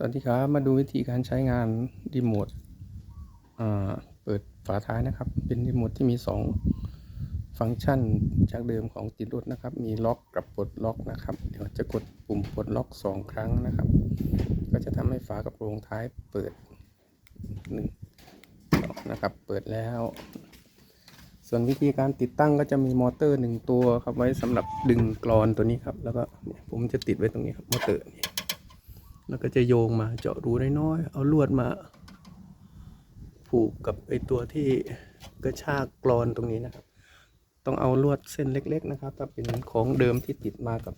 สวัสดีครับ มาดูวิธีการใช้งานรีโมทเปิดฝาท้ายนะครับ เป็นรีโมทที่มี 2 ฟังก์ชันจากเดิมของติดรถนะครับ มีล็อกกับปลดล็อกนะครับ เดี๋ยวจะกดปุ่มปลดล็อก 2 ครั้งนะครับ ก็จะทำให้ฝากระโปรงท้ายเปิด1นะครับ เปิดแล้ว ส่วนวิธีการติดตั้งก็จะมีมอเตอร์หนึ่งตัวครับไว้สำหรับดึงกรอนตัวนี้ครับ แล้วก็ผมจะติดไว้ตรงนี้ครับมอเตอร์นี่ แล้วก็จะโยงมาเจาะรูน้อยๆเอาลวดมา ผูกกับไอตัวที่กระชากกรอนตรงนี้นะครับ ต้องเอาลวดเส้นเล็ก ๆ นะครับ ถ้าเป็นของเดิมที่ติดมากับ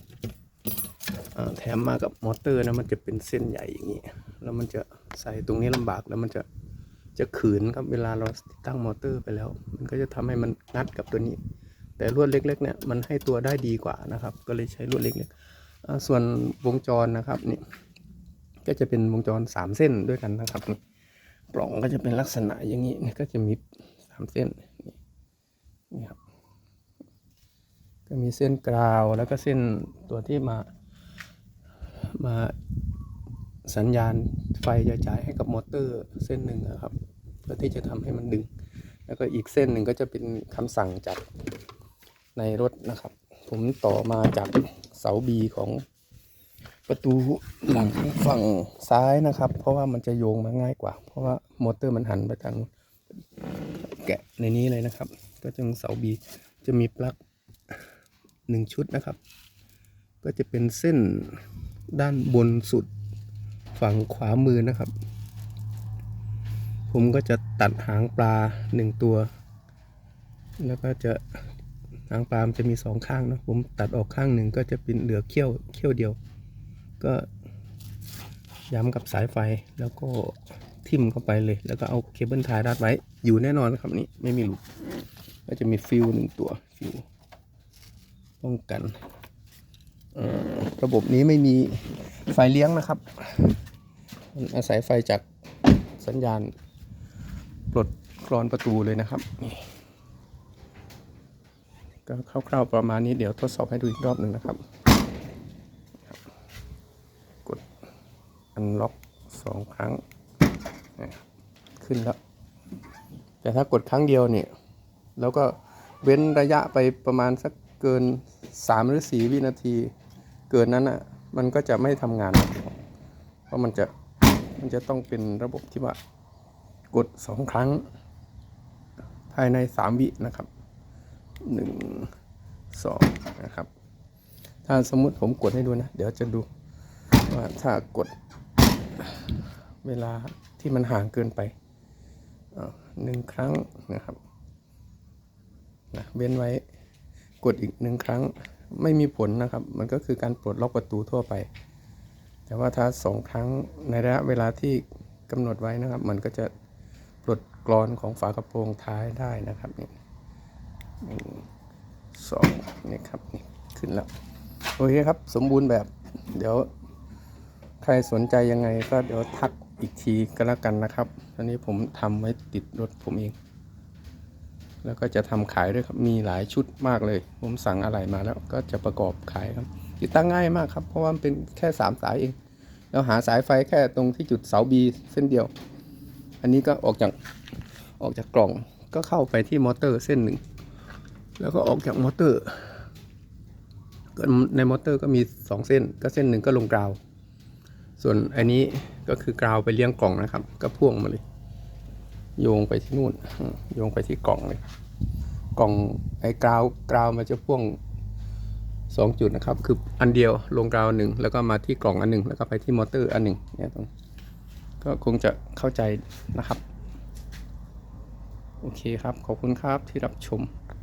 แถมมากับมอเตอร์นะมันจะเป็นเส้นใหญ่อย่างนี้ แล้วมันจะใส่ตรงนี้ลำบากแล้วมันจะจะขืนครับเวลาเราติดตั้งมอเตอร์ไปแล้ว มันก็จะทำให้มันงัดกับตัวนี้ แต่ลวดเล็กๆเนี่ยมันให้ตัวได้ดีกว่านะครับ ก็เลยใช้ลวดเล็กๆส่วนวงจรนะครับนี่ ก็จะเป็นวงจรสามเส้นด้วยกันนะครับปล่องก็จะเป็นลักษณะอย่างนี้นก็จะมีสามเส้นนี่นะครับก็มีเส้นกราวแล้วก็เส้นตัวที่มามาสัญญาณไฟจะจ่ายให้กับมอเตอร์เส้นหนึ่งนะครับ เพื่อที่จะทำให้มันดึง แล้วก็อีกเส้นหนึ่งก็จะเป็นคำสั่งจากในรถนะครับ ผมต่อมาจากเสาบีของ ประตูหลังฝั่งซ้ายนะครับ เพราะว่ามันจะโยงมาง่ายกว่า เพราะว่ามอเตอร์มันหันไปทางแกะในนี้เลยนะครับ ก็จะเสาบีจะมีปลั๊กหนึ่งชุดนะครับ ก็จะเป็นเส้นด้านบนสุดฝั่งขวามือนะครับ ผมก็จะตัดหางปลาหนึ่งตัว แล้วก็จะหางปลามจะมีสองข้างนะผมตัดออกข้างหนึ่งก็จะเป็นเหลือเขี้ยวเขี้ยวเดียว ก็ย้ำกับสายไฟแล้วก็ทิ่มเข้าไปเลย แล้วก็เอาเคเบิลไทยรัดไว้ อยู่แน่นอนครับนี่ไม่มีหลุดก็จะมีฟิวหนึ่งตัวฟิวป้องกันระบบนี้ไม่มีไฟเลี้ยงนะครับ มันอาศัยไฟจากสัญญาณปลดกรอนประตูเลยนะครับก็คร่าวๆประมาณนี้เดี๋ยวทดสอบให้ดูอีกรอบหนึ่งนะครับ อันล็อกสองครั้ง ขึ้นแล้ว แต่ถ้ากดครั้งเดียวเนี่ย แล้วก็เว้นระยะไปประมาณสักเกินสามหรือสี่วินาที เกินนั้นอะ มันก็จะไม่ทำงาน เพราะมันจะ มันจะต้องเป็นระบบที่ว่ากดสองครั้ง ภายในสามวินะครับหนึ่งสองนะครับ ถ้าสมมุติผมกดให้ดูนะ เดี๋ยวจะดูว่าถ้ากด เวลาที่มันห่างเกินไปอ่าหนึ่งครั้งนะครับนะเว้นไว้กดอีกหนึ่งครั้งไม่มีผลนะครับ มันก็คือการปลดล็อกประตูทั่วไป แต่ว่าถ้าสองครั้งในระยะเวลาที่กำหนดไว้นะครับ มันก็จะปลดกรอนของฝากระโปรงท้ายได้นะครับนี่หนึ่งสองนี่ครับนี่ขึ้นแล้วโอเคครับ สมบูรณ์แบบ เดี๋ยวใครสนใจยังไงก็เดี๋ยวทัก อีกทีก็แล้วกันนะครับ อันนี้ผมทำไว้ติดรถผมเอง แล้วก็จะทำขายด้วยครับ มีหลายชุดมากเลย ผมสั่งอะไรมาแล้วก็จะประกอบขายครับ ติดตั้งง่ายมากครับ เพราะว่ามันเป็นแค่สามสายเอง แล้วหาสายไฟแค่ตรงที่จุดเสาบีเส้นเดียว อันนี้ก็ออกจากออกจากกล่องก็เข้าไปที่มอเตอร์เส้นหนึ่ง แล้วก็ออกจากมอเตอร์ในมอเตอร์ก็มีสองเส้น ก็เส้นหนึ่งก็ลงกราว ส่วนอันนี้ก็คือกราวไปเลี้ยงกล่องนะครับ ก็พ่วงมาเลย โยงไปที่นู่น โยงไปที่กล่องเลย กล่องไอ้กราวกราวมันจะพ่วงสองจุดนะครับ คืออันเดียวลงกราวหนึ่งแล้วก็มาที่กล่องอันหนึ่งแล้วก็ไปที่มอเตอร์อันหนึ่งเนี่ยตรงก็คงจะเข้าใจนะครับ โอเคครับ ขอบคุณครับที่รับชม